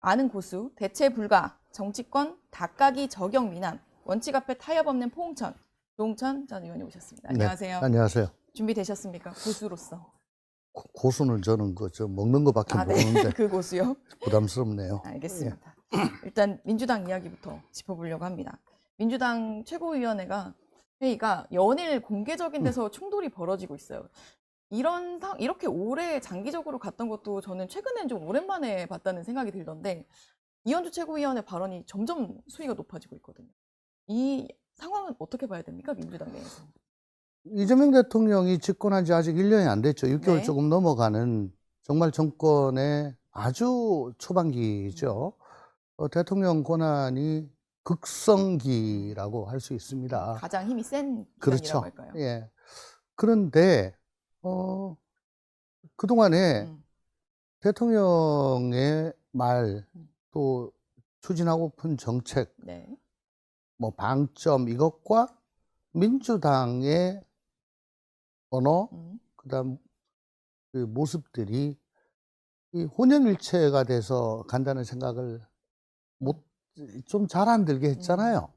아는 고수, 대체 불가, 정치권, 닭가기 적용 미남, 원칙 앞에 타협 없는 포홍천, 조홍천 전 의원이 오셨습니다. 안녕하세요. 네, 안녕하세요. 준비되셨습니까? 고수로서. 고- 고수는 저는 그 저 먹는 거밖에 아, 네. 모르는데 그 고수요? 부담스럽네요. 알겠습니다. 일단 민주당 이야기부터 짚어보려고 합니다. 민주당 최고위원회가 회의가 연일 공개적인 데서 충돌이 벌어지고 있어요. 이런 상 이렇게 오래 장기적으로 갔던 것도 저는 최근엔 좀 오랜만에 봤다는 생각이 들던데 이현주 최고위원의 발언이 점점 수위가 높아지고 있거든요. 이 상황은 어떻게 봐야 됩니까 민주당 내에서? 이재명 대통령이 집권한 지 아직 1년이 안 됐죠. 6개월 네. 조금 넘어가는 정말 정권의 아주 초반기죠. 어, 대통령 권한이 극성기라고 할 수 있습니다. 가장 힘이 센 기관이라고 그렇죠. 할까요? 예. 그런데 어 그동안에 음, 대통령의 말 음. 또 추진하고픈 정책 네. 뭐 방점 이것과 민주당의 언어 음, 그다음 그 모습들이 이 혼연일체가 돼서 간다는 생각을 못 좀 잘 안 들게 했잖아요.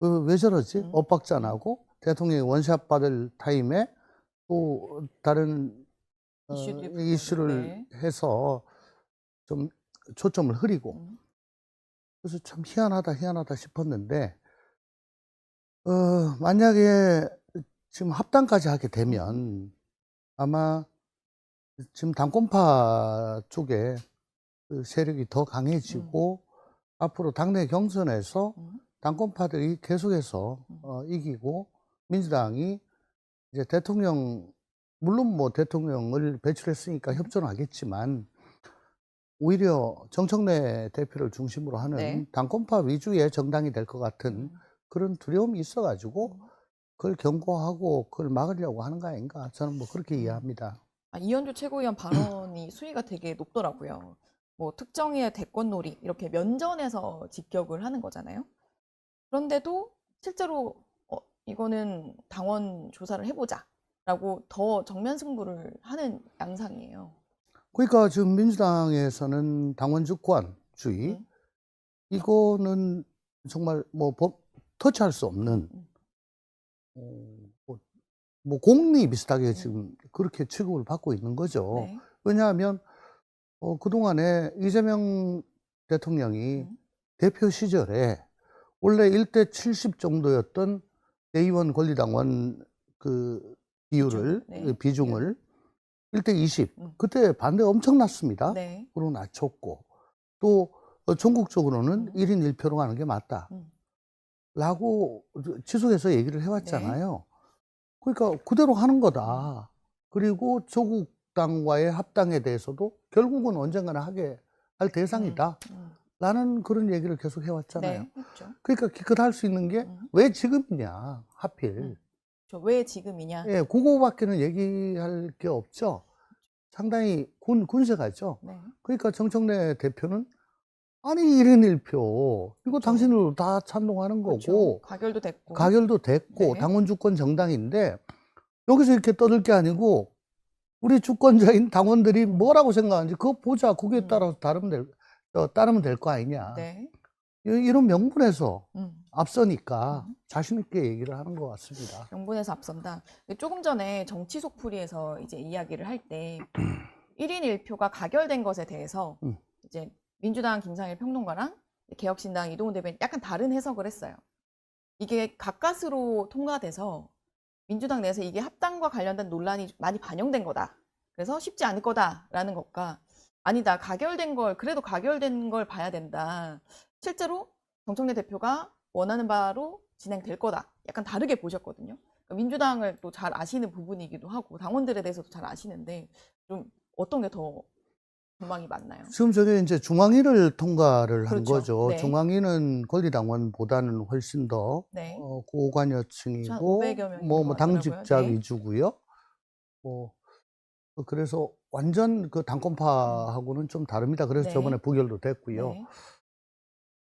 그왜 저러지? 음. 엇박자나고 대통령이 원샷 받을 타임에 또 다른 어, 이슈를 네. 해서 좀 초점을 흐리고 음, 그래서 참 희한하다 희한하다 싶었는데 어 만약에 지금 합당까지 하게 되면 아마 지금 당권파 쪽에 그 세력이 더 강해지고 앞으로 당내 경선에서 음. 당권파들이 계속해서 음. 어, 이기고 민주당이 이제 대통령 물론 뭐 대통령을 배출했으니까 음. 협조하겠지만 오히려 정청래 대표를 중심으로 하는 네. 당권파 위주의 정당이 될 것 같은 음. 그런 두려움이 있어가지고 음. 그걸 경고하고 그걸 막으려고 하는 거 아닌가 저는 뭐 그렇게 음. 이해합니다. 아, 이현주 최고위원 발언이 수위가 되게 높더라고요. 뭐 특정의 대권놀이 이렇게 면전에서 직격을 하는 거잖아요. 그런데도 실제로 어, 이거는 당원 조사를 해보자라고 더 정면 승부를 하는 양상이에요. 그러니까 지금 민주당에서는 당원 주권주의 음. 이거는 정말 뭐 법, 터치할 수 없는 음. 어, 뭐, 뭐 공리 비슷하게 지금 그렇게 취급을 받고 있는 거죠. 네. 왜냐하면 어, 그동안에 이재명 대통령이 음. 대표 시절에 원래 1대 70 정도였던 대의원 권리당원 그 비율을 비중, 네. 그 비중을 1대 20 음. 그때 반대 엄청 났습니다. 네. 그로 낮췄고 또 어, 전국적으로는 음. 1인 1표로 가는 게 맞다. 음. 라고 지속해서 얘기를 해왔잖아요. 그러니까 그대로 하는 거다. 그리고 조국당과의 합당에 대해서도 결국은 언젠가는 하게 할 대상이다. 음. 라는 그런 얘기를 계속 해왔잖아요. 네. 그렇죠. 그러니까 기껏 할 수 있는 게 음. 왜 지금이냐, 하필. 음. 저왜 지금이냐? 예, 그거밖에는 얘기할 게 없죠. 상당히 군, 군세가죠. 네. 그러니까 정청래 대표는 아니 1인 1표 이거 그렇죠. 당신으로 다 찬동하는 그렇죠. 거고 가결도 됐고. 가결도 됐고 네. 당원 주권 정당인데 여기서 이렇게 떠들 게 아니고 우리 주권자인 당원들이 뭐라고 생각하는지 그거 보자 거기에 음. 따라서 다르면 될, 어, 따르면 될 거 아니냐 네. 이- 이런 명분에서 음. 앞서니까 음. 자신 있게 얘기를 하는 것 같습니다. 명분에서 앞선다. 조금 전에 정치 속풀이에서 이제 이야기를 할 때 1인 1표가 가결된 것에 대해서 음. 이제 민주당 김상일 평론가랑 개혁신당 이동훈 대변인 약간 다른 해석을 했어요. 이게 가까스로 통과돼서 민주당 내에서 이게 합당과 관련된 논란이 많이 반영된 거다. 그래서 쉽지 않을 거다라는 것과 아니다. 가결된 걸 그래도 가결된 걸 봐야 된다. 실제로 정청래 대표가 원하는 바로 진행될 거다. 약간 다르게 보셨거든요. 그러니까 민주당을 또 잘 아시는 부분이기도 하고 당원들에 대해서도 잘 아시는데 좀 어떤 게 더 전망이 맞나요? 지금 저게 이제 중앙위를 통과를 한 그렇죠. 거죠. 네. 중앙위는 권리당원보다는 훨씬 더 네. 어, 한 고관여층이고 500여 명인 뭐, 것 뭐. 당직자 네. 위주고요. 뭐 어, 그래서 완전 그 당권파하고는 좀 다릅니다. 그래서 네. 저번에 부결도 됐고요. 네.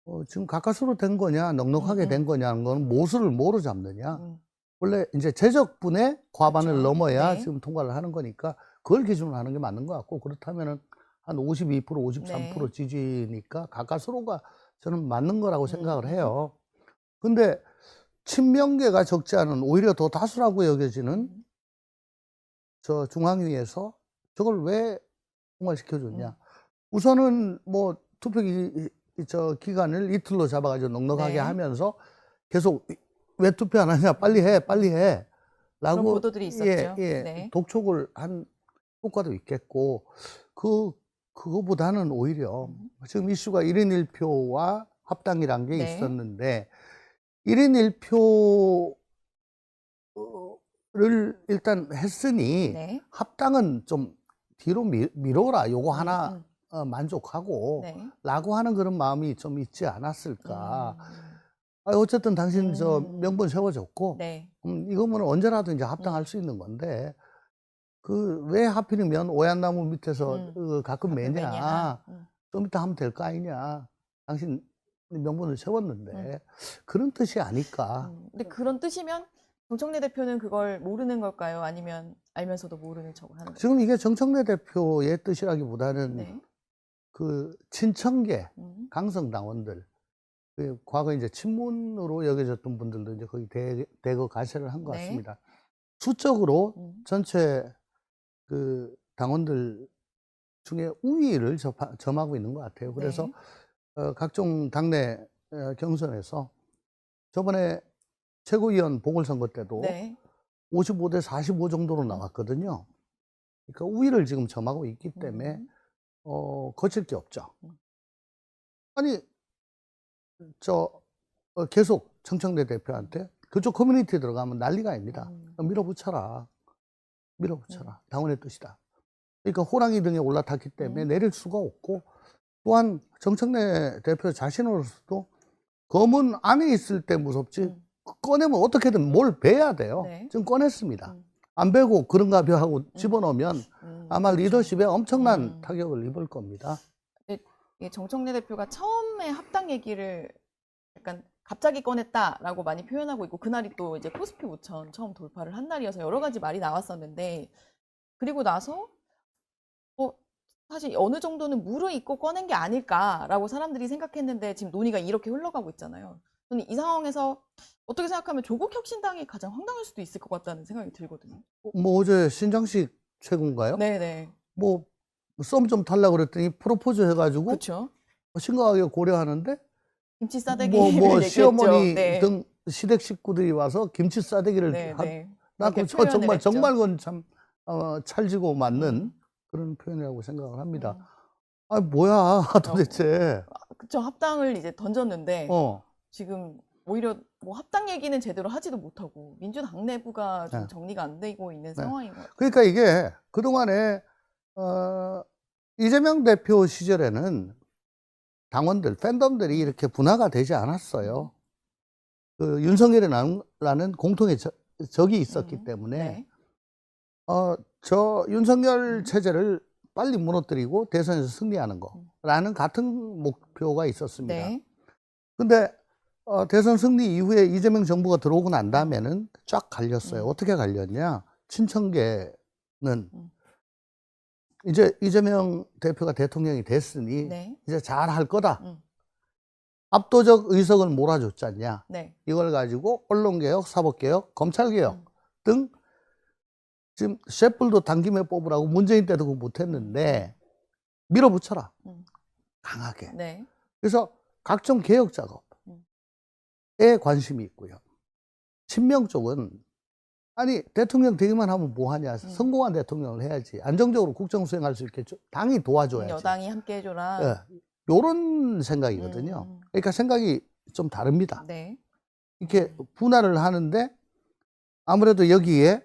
어, 지금 가까스로 된 거냐, 넉넉하게 음, 음. 된 거냐는 건 모수를 뭐로 잡느냐. 음, 원래 이제 제적분의 과반을 그렇죠. 넘어야 네. 지금 통과를 하는 거니까 그걸 기준으로 하는 게 맞는 것 같고 그렇다면은 한 52%, 53% 네. 지지니까 가까스로가 저는 맞는 거라고 생각을 음. 해요. 근데 친명계가 적지 않은 오히려 더 다수라고 여겨지는 음. 저 중앙위에서 저걸 왜 통과시켜줬냐. 음. 우선은 뭐 투표 기, 저 기간을 이틀로 잡아가지고 넉넉하게 네. 하면서 계속 왜 투표 안 하냐 빨리 해 빨리 해 그런 라고 보도들이 있었죠. 예, 예, 네. 독촉을 한 효과도 있겠고 그 그거보다는 오히려 음. 지금 이슈가 1인 1표와 합당이란 게 네. 있었는데 1인 1표 를 일단 했으니 네. 합당은 좀 뒤로 미, 미뤄라 요거 하나 음, 어, 만족하고 네. 라고 하는 그런 마음이 좀 있지 않았을까. 음, 아, 어쨌든 당신 저 음. 명분 세워줬고, 네. 음, 이거면 언제라도 이제 합당할 수 있는 건데, 그, 왜 하필이면 오얏나무 밑에서 음. 그 가끔 매냐. 매냐. 음. 좀 이따 하면 될 거 아니냐. 당신 명분을 세웠는데, 음. 그런 뜻이 아닐까. 음. 근데 그런 뜻이면 정청래 대표는 그걸 모르는 걸까요? 아니면 알면서도 모르는 척을 하는? 지금 이게 정청래 대표의 뜻이라기보다는 네. 그 친청계, 음. 강성 당원들, 그 과거 이제 친문으로 여겨졌던 분들도 이제 거의 대, 대거 가세를 한 것 네. 같습니다. 수적으로 음. 전체 그 당원들 중에 우위를 접하, 점하고 있는 것 같아요. 그래서 네. 어, 각종 당내 어, 경선에서 저번에 최고위원 보궐선거 때도 네. 55대 45 정도로 나왔거든요. 그러니까 우위를 지금 점하고 있기 때문에 음. 어, 거칠 게 없죠. 음. 아니, 저, 어, 계속 청청대 대표한테 그쪽 커뮤니티에 들어가면 난리가 아닙니다. 음. 밀어붙여라. 밀어붙여라. 당원의 뜻이다. 그러니까 호랑이 등에 올라탔기 때문에 음. 내릴 수가 없고 또한 정청래 대표 자신으로서도 검은 안에 있을 때 무섭지 음. 꺼내면 어떻게든 뭘 베야 돼요. 네. 지금 꺼냈습니다. 음. 안 베고 그런가 벼 하고 집어넣으면 음. 아마 그렇죠. 리더십에 엄청난 음. 타격을 입을 겁니다. 이 정청래 대표가 처음에 합당 얘기를 약간 갑자기 꺼냈다라고 많이 표현하고 있고 그날이 또 이제 코스피 5천 처음 돌파를 한 날이어서 여러 가지 말이 나왔었는데 그리고 나서 어 사실 어느 정도는 무르익고 꺼낸 게 아닐까라고 사람들이 생각했는데 지금 논의가 이렇게 흘러가고 있잖아요. 저는 이 상황에서 어떻게 생각하면 조국 혁신당이 가장 황당할 수도 있을 것 같다는 생각이 들거든요. 뭐 어제 신장식 최고인가요? 네네. 뭐썸좀 탈라 그랬더니 프로포즈 해가지고 그렇죠. 심각하게 고려하는데 김치 싸대기 뭐, 뭐 시어머니 네. 등 시댁 식구들이 와서 김치 싸대기를 네, 한, 네. 저 표현을 정말 했죠. 정말 그건 참 어, 찰지고 맞는 음. 그런 표현이라고 생각을 합니다. 음. 아 뭐야 도대체 그쵸 합당을 이제 던졌는데 어 지금 오히려 뭐 합당 얘기는 제대로 하지도 못하고 민주당 내부가 좀 네. 정리가 안 되고 있는 상황인 것 같아요. 그러니까 이게 그동안에 어, 이재명 대표 시절에는 당원들, 팬덤들이 이렇게 분화가 되지 않았어요. 그 윤석열이라는 공통의 적, 적이 있었기 음, 때문에 네. 어, 저 윤석열 음. 체제를 빨리 무너뜨리고 대선에서 승리하는 거라는 같은 목표가 있었습니다. 네. 근데 어, 대선 승리 이후에 이재명 정부가 들어오고 난 다음에는 쫙 갈렸어요. 음. 어떻게 갈렸냐? 친청계는 음. 이제 이재명 대표가 대통령이 됐으니 네. 이제 잘 할 거다. 음. 압도적 의석을 몰아줬지 않냐? 네. 이걸 가지고 언론개혁, 사법개혁, 검찰개혁 음. 등 지금 셰플도 당김에 뽑으라고 문재인 때도 그거 못했는데 밀어붙여라. 음. 강하게. 네. 그래서 각종 개혁 작업 에 음. 관심이 있고요. 친명 쪽은 아니 대통령 되기만 하면 뭐 하냐? 성공한 대통령을 해야지. 안정적으로 국정 수행할 수 있게 줘- 당이 도와줘야지. 여당이 함께 해줘라. 예. 요런 생각이거든요. 음. 그러니까 생각이 좀 다릅니다. 네. 이렇게 분할을 하는데 아무래도 여기에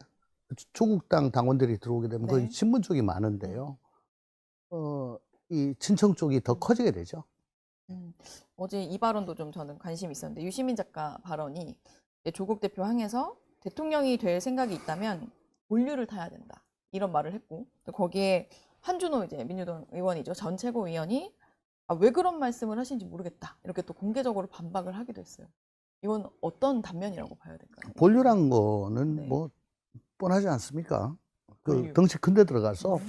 조국당 당원들이 들어오게 되면 네. 친문 쪽이 많은데요. 어, 이 친청 쪽이 더 커지게 되죠. 음, 어제 이 발언도 좀 저는 관심이 있었는데 유시민 작가 발언이 조국 대표 향해서 대통령이 될 생각이 있다면 본류를 타야 된다 이런 말을 했고 또 거기에 한준호 이제 민주당 의원이죠 전 최고위원이 아, 왜 그런 말씀을 하신지 모르겠다 이렇게 또 공개적으로 반박을 하기도 했어요. 이건 어떤 단면이라고 봐야 될까요? 본류란 거는 네. 뭐 뻔하지 않습니까? 그 본류. 덩치 큰 데 들어가서 음,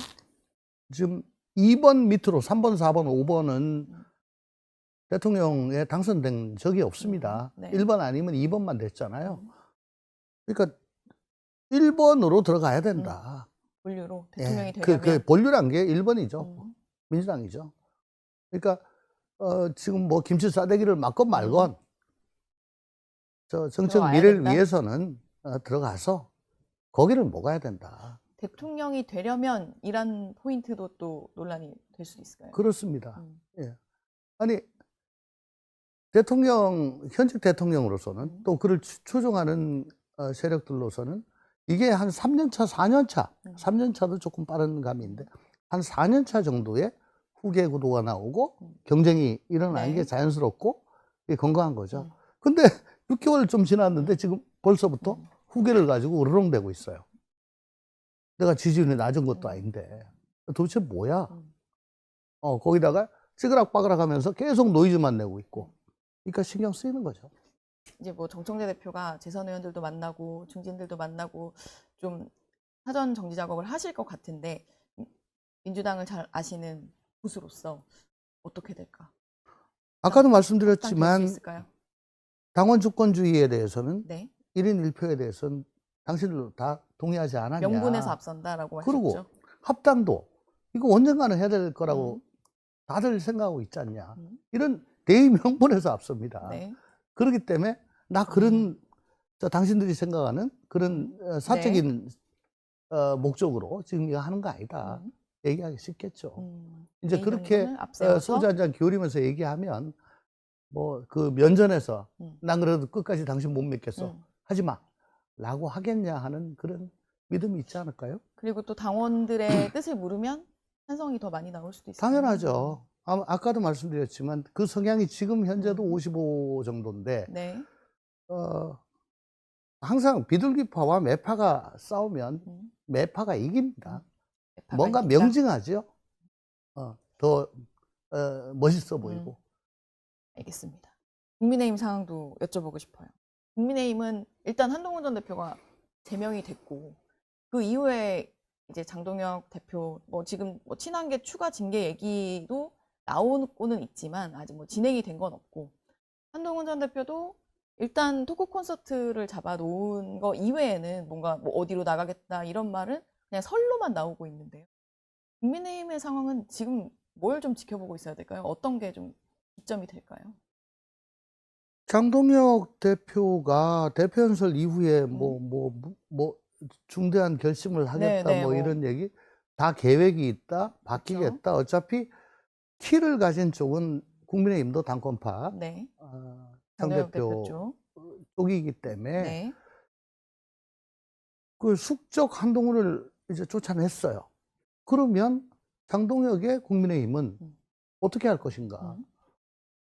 지금 2번 밑으로 3번, 4번, 5번은 음. 대통령에 당선된 적이 없습니다. 음, 네. 1번 아니면 2번만 됐잖아요. 음. 그러니까 1번으로 들어가야 된다. 본류로 예, 대통령이 그, 되려면 그 본류란 게 1번이죠. 음. 민주당이죠. 그러니까 어, 지금 뭐 김치 싸대기를 맞건 말건 저 정책 미래를 된다? 위해서는 어, 들어가서 거기를 먹어야 된다. 대통령이 되려면 이란 포인트도 또 논란이 될 수도 있을까요? 그렇습니다. 음. 아니 대통령 현직 대통령으로서는 음. 또 그를 추- 추종하는 어, 세력들로서는 이게 한 3년 차, 4년 차, 음. 3년 차도 조금 빠른 감인데 한 4년 차 정도의 후계 구도가 나오고 음. 경쟁이 일어나는 네. 게 자연스럽고 이게 건강한 거죠. 음. 근데 6개월 좀 지났는데 지금 벌써부터 음. 후계를 가지고 으르렁대고 있어요. 내가 지지율이 낮은 것도 음. 아닌데 도대체 뭐야? 음. 어, 거기다가 찌그락빠그락 하면서 계속 노이즈만 내고 있고. 그러니까 신경 쓰이는 거죠. 이제 뭐 정청재 대표가 재선 의원들도 만나고 중진들도 만나고 좀 사전 정지 작업을 하실 것 같은데 민주당을 잘 아시는 보수로서 어떻게 될까? 아까도 말씀드렸지만? 당원 주권주의에 대해서는 네. 1인 1표에 대해서는 당신들도 다 동의하지 않았냐. 명분에서 앞선다라고 하셨죠. 합당도 이거 언젠가는 해야 될 거라고 음. 다들 생각하고 있지 않냐. 음. 이런 대의 명분에서 앞섭니다. 네. 그렇기 때문에 나 그런 저 당신들이 생각하는 그런 음. 어, 사적인 어, 목적으로 지금 이거 하는 거 아니다. 음. 얘기하기 쉽겠죠. 음. 이제 그렇게 어, 앞세워서 소주 한 잔 기울이면서 얘기하면 뭐 그 면전에서 음. 난 그래도 끝까지 당신 못 믿겠어. 음. 하지 마. 라고 하겠냐 하는 그런 믿음이 있지 않을까요? 그리고 또 당원들의 뜻을 물으면 찬성이 더 많이 나올 수도 있어요. 당연하죠. 아, 아까도 말씀드렸지만 그 성향이 지금 현재도 음. 55 정도인데 네. 어, 항상 비둘기파와 매파가 싸우면 음. 매파가 이깁니다. 매파가 뭔가 이긴다. 명징하죠. 어, 더 어, 멋있어 음. 보이고. 알겠습니다. 국민의힘 상황도 여쭤보고 싶어요. 국민의힘은 일단 한동훈 전 대표가 제명이 됐고 그 이후에 이제 장동혁 대표 뭐 지금 뭐 친한계 추가 징계 얘기도 나오고는 있지만 아직 뭐 진행이 된 건 없고 한동훈 전 대표도 일단 토크 콘서트를 잡아 놓은 거 이외에는 뭔가 뭐 어디로 나가겠다 이런 말은 그냥 설로만 나오고 있는데요. 국민의힘의 상황은 지금 뭘 좀 지켜보고 있어야 될까요? 어떤 게 좀 기점이 될까요? 장동혁 대표가 대표 연설 이후에 뭐, 뭐, 뭐, 중대한 결심을 하겠다, 음. 네, 뭐 뭐. 이런 얘기, 다 계획이 있다, 바뀌겠다. 어차피 키를 가진 쪽은 국민의힘도 당권파, 네. 어, 장 장동혁 대표 쪽. 쪽이기 때문에 네. 그 숙적 한동훈을 이제 쫓아냈어요. 그러면 장동혁의 국민의힘은 음. 어떻게 할 것인가? 음.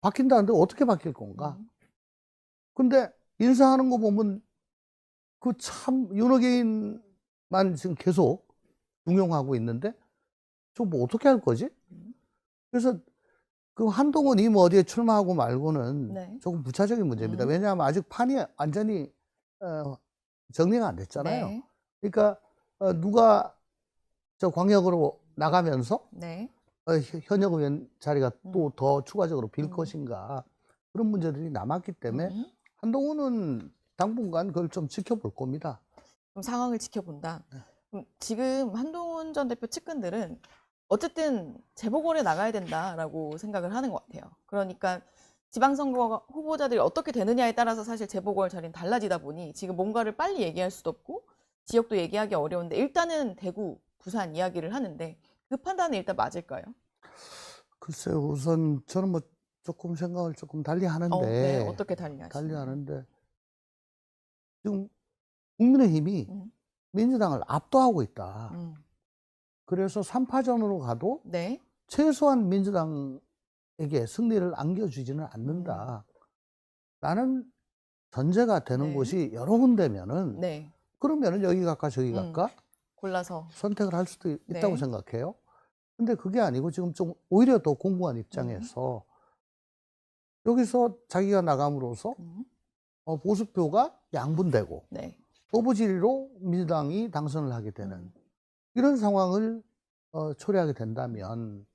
바뀐다는데 어떻게 바뀔 건가? 음. 근데 인사하는 거 보면 그 참 윤호개인만 지금 계속 중용하고 있는데 저 뭐 어떻게 할 거지? 음. 그래서 그 한동훈이 뭐 어디에 출마하고 말고는 네. 조금 부차적인 문제입니다. 음. 왜냐하면 아직 판이 완전히 어, 정리가 안 됐잖아요. 네. 그러니까 어, 누가 저 광역으로 나가면서 네. 어, 현- 현역 의원 자리가 음. 또더 추가적으로 빌 음. 것인가 그런 문제들이 남았기 때문에 음. 한동훈은 당분간 그걸 좀 지켜볼 겁니다. 좀 상황을 지켜본다. 네. 지금 한동훈 전 대표 측근들은 어쨌든 재보궐에 나가야 된다라고 생각을 하는 것 같아요. 그러니까 지방선거 후보자들이 어떻게 되느냐에 따라서 사실 재보궐 자리는 달라지다 보니 지금 뭔가를 빨리 얘기할 수도 없고 지역도 얘기하기 어려운데 일단은 대구, 부산 이야기를 하는데 그 판단은 일단 맞을까요? 글쎄요, 우선 저는 뭐 조금 생각을 조금 달리 하는데, 어, 네. 어떻게 달리 하시나요? 달리 하는데, 지금 국민의힘이 음. 민주당을 압도하고 있다. 음. 그래서 3파전으로 가도 네. 최소한 민주당에게 승리를 안겨주지는 않는다. 라는 전제가 되는 네. 곳이 여러 군데면은, 네. 그러면은 여기 갈까 저기 음. 갈까 골라서 선택을 할 수도 있다고 네. 생각해요. 근데 그게 아니고 지금 좀 오히려 더 공고한 음. 입장에서 여기서 자기가 나감으로써 음. 어, 보수표가 양분되고 네. 오부지리로 민주당이 당선을 하게 되는 음. 이런 상황을 어, 초래하게 된다면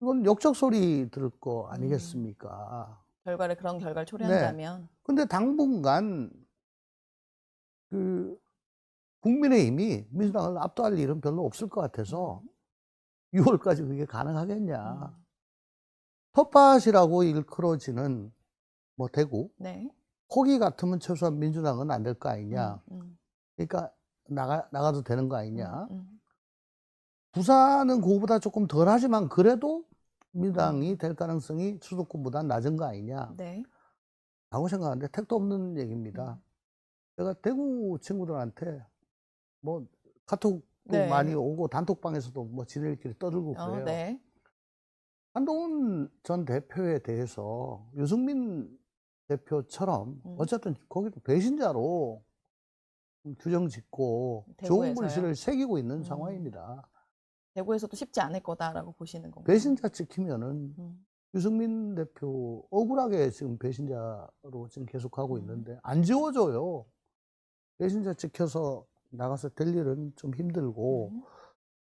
이건 역적 소리 들을 거 아니겠습니까? 결과를 그런 결과를 네. 초래한다면 근데 당분간 그 국민의힘이 민주당을 압도할 일은 별로 없을 것 같아서 6월까지 그게 가능하겠냐? 음. 텃밭이라고 일컬어지는 뭐 대구 네. 거기 같으면 최소한 민주당은 안 될 거 아니냐? 음, 음, 그러니까 나가 나가도 되는 거 아니냐? 음, 음. 부산은 그거보다 조금 덜 하지만 그래도 음. 민주당이 될 가능성이 수도권보다 낮은 거 아니냐? 네. 라고 생각하는데 택도 없는 얘기입니다. 음. 제가 대구 친구들한테 뭐 카톡도 네. 많이 오고 단톡방에서도 뭐 지들끼리 떠들고 어, 그래요. 네. 한동훈 전 대표에 대해서 유승민 대표처럼 음. 어쨌든 거기도 배신자로 좀 규정 짓고 대구에서요? 좋은 글씨를 새기고 있는 음. 상황입니다. 대구에서도 쉽지 않을 거다라고 보시는 건가요? 배신자 찍히면은 음, 유승민 대표 억울하게 지금 배신자로 지금 계속하고 음. 있는데 안 지워져요. 배신자 찍혀서 나가서 될 일은 좀 힘들고 음.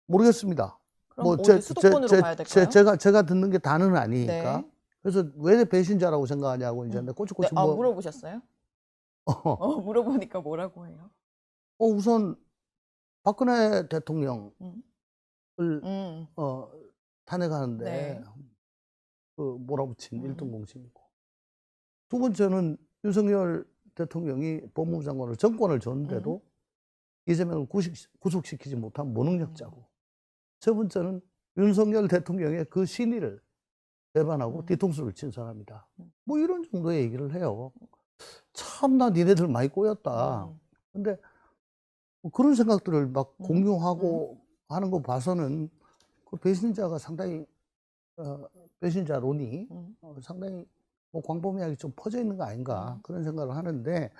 모르겠습니다. 그럼 어디 수도권으로 가야 될까요? 제, 가 제가 듣는 게 다는 아니니까. 네. 그래서 왜 배신자라고 생각하냐고 이제 음. 내 네. 꼬치꼬치 아, 뭐 물어보셨어요? 어, 어, 물어보니까 뭐라고 해요? 어, 우선 박근혜 대통령을 음. 음. 어, 탄핵하는데 네. 그 몰아붙인 음. 일등 공신이고 두 번째는 윤석열 대통령이 법무부 장관으로 정권을 줬는데도 음. 이재명을 구식, 구속시키지 못한 무능력자고 세 번째는 윤석열 대통령의 그 신의를 배반하고 음. 뒤통수를 친 사람이다. 음. 뭐 이런 정도의 얘기를 해요. 참나 니네들 많이 꼬였다. 음. 근데 뭐 그런 생각들을 막 음. 공유하고 하는 거 봐서는 그 배신자가 상당히 어, 배신자론이 음. 어, 상당히 뭐 광범위하게 좀 퍼져 있는 거 아닌가 음. 그런 생각을 하는데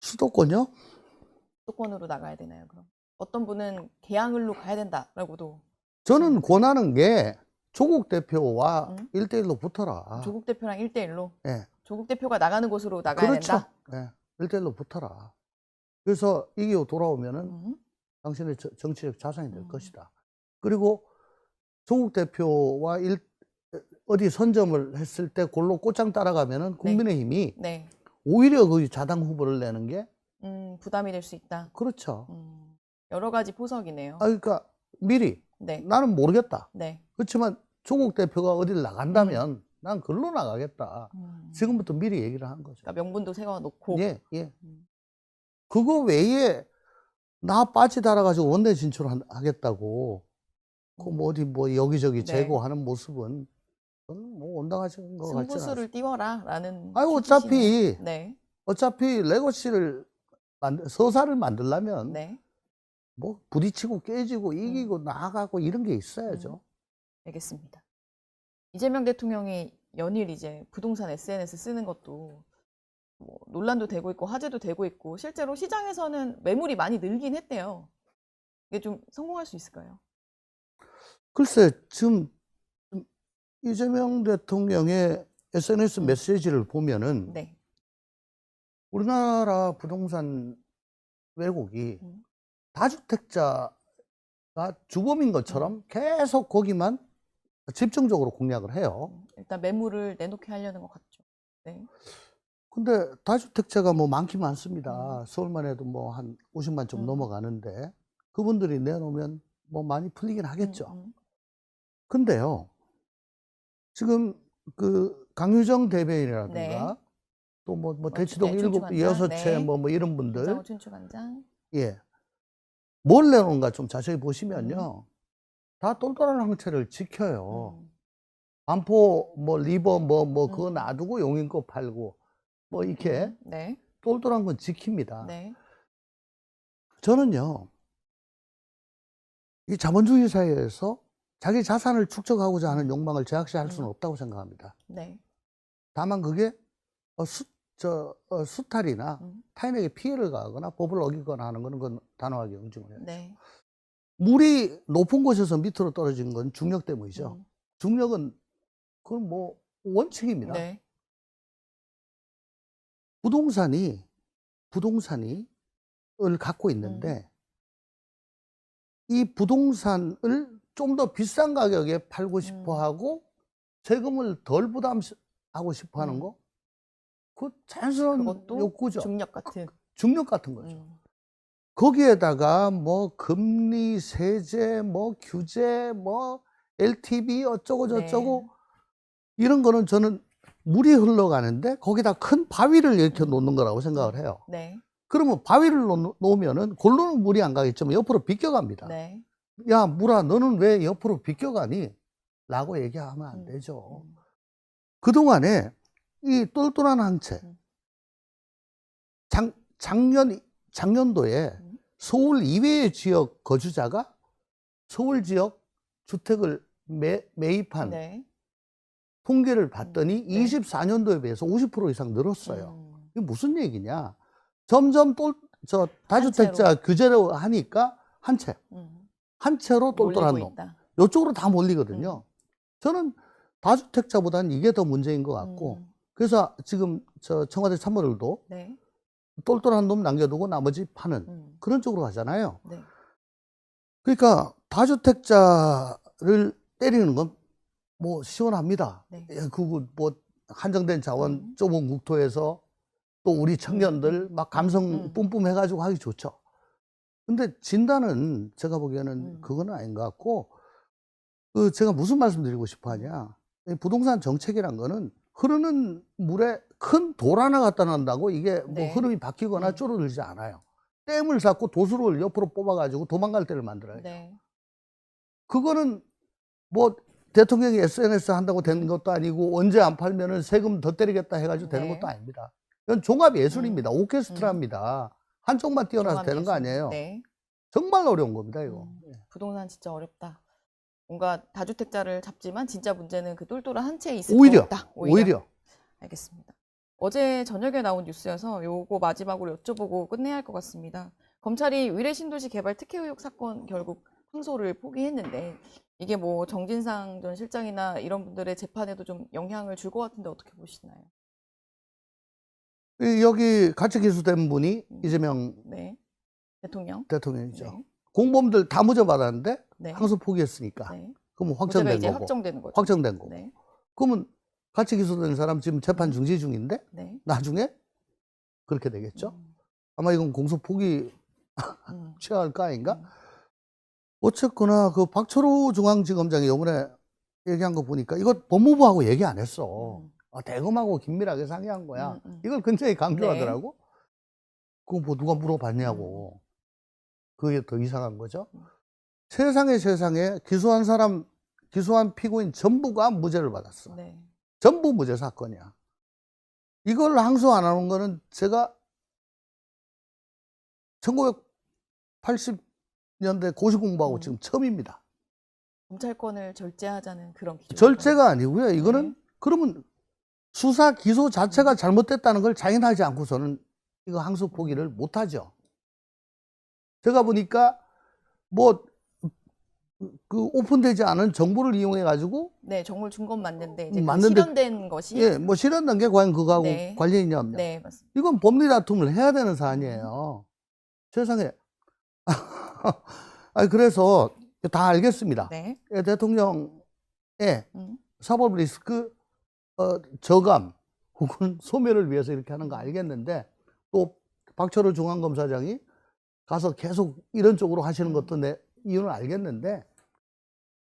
수도권요? 수도권으로 나가야 되나요, 그럼? 어떤 분은 개항을로 가야 된다라고도 저는 권하는 게 조국 대표와 음. 일대일로 붙어라. 조국 대표랑 1대1로 예. 조국 대표가 나가는 곳으로 나가야 그렇죠. 된다. 예. 일대일로 붙어라. 그래서 이기고 돌아오면은 음. 당신의 저- 정치적 자산이 될 음. 것이다. 그리고 조국 대표와 일, 어디 선점을 했을 때 골로 꽃장 따라가면은 국민의힘이 네. 오히려 그 자당 후보를 내는 게 음, 부담이 될 수 있다. 그렇죠. 음, 여러 가지 포석이네요. 아, 그러니까 미리 네. 나는 모르겠다. 네. 그렇지만 조국 대표가 어디를 나간다면 난 글로 나가겠다. 음. 지금부터 미리 얘기를 한 거죠. 그러니까 명분도 세워 놓고 예, 예. 음. 그거 외에 나 빠지 달아가지고 원내 진출하겠다고 그뭐 어디 뭐 여기저기 네. 제거하는 모습은 뭐 온당하신 것 같지 않습니다. 승부수를 띄워라라는 아니. 어차피 네. 어차피 레거시를 만 서사를 만들려면 네. 뭐 부딪히고 깨지고 이기고 나아가고 이런 게 있어야죠. 음. 알겠습니다. 이재명 대통령이 연일 이제 부동산 SNS 쓰는 것도 뭐 논란도 되고 있고 화제도 되고 있고 실제로 시장에서는 매물이 많이 늘긴 했대요. 이게 좀 성공할 수 있을까요? 글쎄 지금 이재명 대통령의 SNS 음. 메시지를 보면은 네. 우리나라 부동산 왜곡이 음. 다주택자가 주범인 것처럼 계속 거기만 집중적으로 공략을 해요. 음, 일단 매물을 내놓게 하려는 것 같죠. 네. 근데 다주택자가 뭐 많긴 많습니다. 서울만 해도 뭐 한 50만 좀 음. 넘어가는데 그분들이 내놓으면 뭐 많이 풀리긴 하겠죠. 음, 음. 근데요, 지금 그 강유정 대변인이라든가 네. 또 뭐, 뭐 어, 대치동 네, 일곱, 여섯 네. 채 뭐, 뭐 이런 분들, 춘추관장. 예. 뭘 내놓은가 좀 자세히 보시면요. 다 똘똘한 형태를 지켜요. 음. 반포, 뭐, 리버, 뭐, 뭐, 그거 음. 놔두고 용인 거 팔고, 뭐, 이렇게 음, 네. 똘똘한 건 지킵니다. 네. 저는요, 이 자본주의 사회에서 자기 자산을 축적하고자 하는 욕망을 제약시할 수는 음. 없다고 생각합니다. 네. 다만 그게 어, 수, 저, 어, 수탈이나 음. 타인에게 피해를 가하거나 법을 어기거나 하는 거는 그건 단호하게 응징을 해요. 네. 물이 높은 곳에서 밑으로 떨어진 건 중력 때문이죠. 음. 중력은 그건 뭐 원칙입니다. 네. 부동산이 부동산이 을 갖고 있는데 이 부동산을 좀 더 비싼 가격에 팔고 싶어 음. 하고 세금을 덜 부담하고 싶어 하는 음. 거? 그 자연스러운 욕구죠. 중력 같은. 중력 같은 거죠. 음. 거기에다가 뭐 금리, 세제, 뭐 규제, 뭐 LTV 어쩌고 저쩌고 네. 이런 거는 저는 물이 흘러가는데 거기다 큰 바위를 이렇게 음. 놓는 거라고 생각을 해요. 네. 그러면 바위를 놓, 놓으면은 골로는 물이 안 가겠지만 옆으로 비껴갑니다. 네. 야, 물아, 너는 왜 옆으로 비껴가니? 라고 얘기하면 안 음, 되죠. 음. 그동안에 이 똘똘한 한 채, 음. 작, 작년, 작년도에 음. 서울 이외의 지역 거주자가 서울 지역 주택을 매, 매입한 네. 통계를 봤더니 네. 24년도에 비해서 50% 이상 늘었어요. 음. 이게 무슨 얘기냐? 점점 똘, 저 다주택자. 규제로 하니까 한 채, 음. 한 채로 똘똘한 놈. 있다. 이쪽으로 다 몰리거든요. 음. 저는 다주택자보다는 이게 더 문제인 것 같고, 음. 그래서 지금 저 청와대 참모들도 네. 똘똘한 놈 남겨두고 나머지 파는 음. 그런 쪽으로 가잖아요. 네. 그러니까 다주택자를 때리는 건 뭐 시원합니다. 네. 예, 그거 뭐 한정된 자원 음. 좁은 국토에서 또 우리 청년들 막 감성 음. 뿜뿜 해가지고 하기 좋죠. 근데 진단은 제가 보기에는 음. 그거는 아닌 것 같고, 그 제가 무슨 말씀 드리고 싶어 하냐. 이 부동산 정책이란 거는 흐르는 물에 큰 돌 하나 갖다 놔다고 이게 뭐 네. 흐름이 바뀌거나 음. 줄어들지 않아요. 댐을 쌓고 도수를 옆으로 뽑아가지고 도망갈 데를 만들어요. 네. 그거는 뭐 대통령이 SNS 한다고 되는 것도 아니고 언제 안 팔면은 세금 더 때리겠다 해가지고 되는 네. 것도 아닙니다. 이건 종합 예술입니다. 오케스트라입니다. 한쪽만 뛰어나서 되는 거 예술. 아니에요. 네. 정말 어려운 겁니다, 이거. 음. 부동산 진짜 어렵다. 뭔가 다주택자를 잡지만 진짜 문제는 그 똘똘한 한 채에 있을 오히려, 것 같다. 오히려. 알겠습니다. 어제 저녁에 나온 뉴스여서 요거 마지막으로 여쭤보고 끝내야 할 것 같습니다. 검찰이 위례 신도시 개발 특혜 의혹 사건 결국 항소를 포기했는데 이게 뭐 정진상 전 실장이나 이런 분들의 재판에도 좀 영향을 줄 것 같은데 어떻게 보시나요? 이- 여기 같이 기소된 분이 음. 이재명 네. 대통령. 대통령이죠. 네. 공범들 다 무죄 받았는데 네. 항소 포기했으니까. 네. 무죄가 확정된 이제 거고. 확정되는 거죠. 확정된 거고. 네. 그러면 같이 기소된 사람 지금 재판 중지 중인데 네. 나중에 그렇게 되겠죠. 음. 아마 이건 공소 포기 음. 취할 거 아닌가? 음. 어쨌거나 그 박철호 중앙지검장이 요번에 얘기한 거 보니까 이거 법무부하고 얘기 안 했어. 음. 아, 대검하고 긴밀하게 상의한 거야. 음, 음. 이걸 굉장히 강조하더라고. 그거 뭐 누가 물어봤냐고. 그게 더 이상한 거죠. 음. 세상에 세상에 기소한 사람, 기소한 피고인 전부가 무죄를 받았어. 네. 전부 무죄 사건이야. 이걸 항소 안 하는 거는 제가 1980 년대 고시 공부하고 음. 지금 처음입니다. 검찰권을 절제하자는 그런 기준. 절제가 아니고요. 이거는 네. 그러면 수사 기소 자체가 잘못됐다는 걸 자인하지 않고서는 이거 항소 포기를 못 하죠. 제가 보니까 뭐 그 오픈되지 않은 정보를 이용해 가지고 네, 정보를 준 건 맞는데 이제 그 맞는데- 실현된 것이 예, 뭐 실현된 게 과연 그거하고 네. 관련이 있냐 없냐. 네, 맞습니다. 이건 법리 다툼을 해야 되는 사안이에요. 세상에. 아 그래서 다 알겠습니다. 네. 예, 대통령의 음. 사법 리스크 어, 저감 혹은 소멸을 위해서 이렇게 하는 거 알겠는데 또 박철호 중앙검사장이 가서 계속 이런 쪽으로 하시는 것도 내 이유는 알겠는데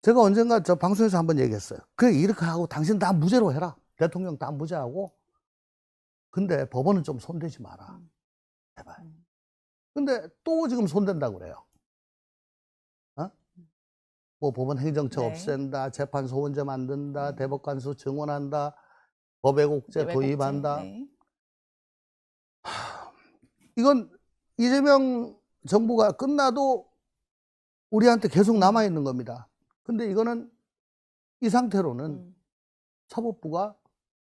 제가 언젠가 저 방송에서 한번 얘기했어요. 그래 이렇게 하고 당신 다 무죄로 해라. 대통령 다 무죄하고 근데 법원은 좀 손대지 마라. 음. 제발. 음. 근데 또 지금 손댄다고 그래요. 어? 뭐 법원 행정처 네. 없앤다, 재판소 혼자 만든다, 음. 대법관소 증원한다, 법외국제 도입한다. 네. 이건 이재명 정부가 끝나도 우리한테 계속 남아 있는 겁니다. 근데 이거는 이 상태로는 음. 사법부가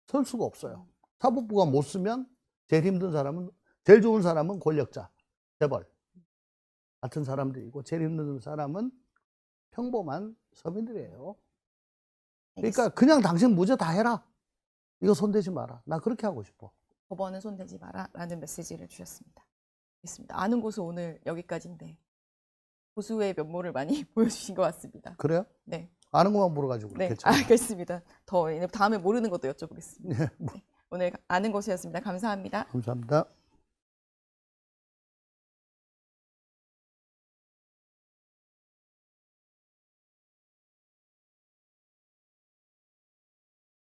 설 수가 없어요. 사법부가 못 쓰면 제일 힘든 사람은 제일 좋은 사람은 권력자, 재벌 같은 사람들이고 제일 힘든 사람은 평범한 서민들이에요. 그러니까 알겠습니다. 그냥 당신 무죄 다 해라. 이거 손대지 마라. 나 그렇게 하고 싶어. 법원은 손대지 마라라는 메시지를 주셨습니다. 알겠습니다. 아는 곳은 오늘 여기까지인데 보수의 면모를 많이 보여주신 것 같습니다. 그래요? 네, 아는 것만 물어가지고 네, 그렇겠죠. 알겠습니다. 더 다음에 모르는 것도 여쭤보겠습니다. 네, 뭐, 오늘 아는 것이었습니다. 감사합니다. 감사합니다.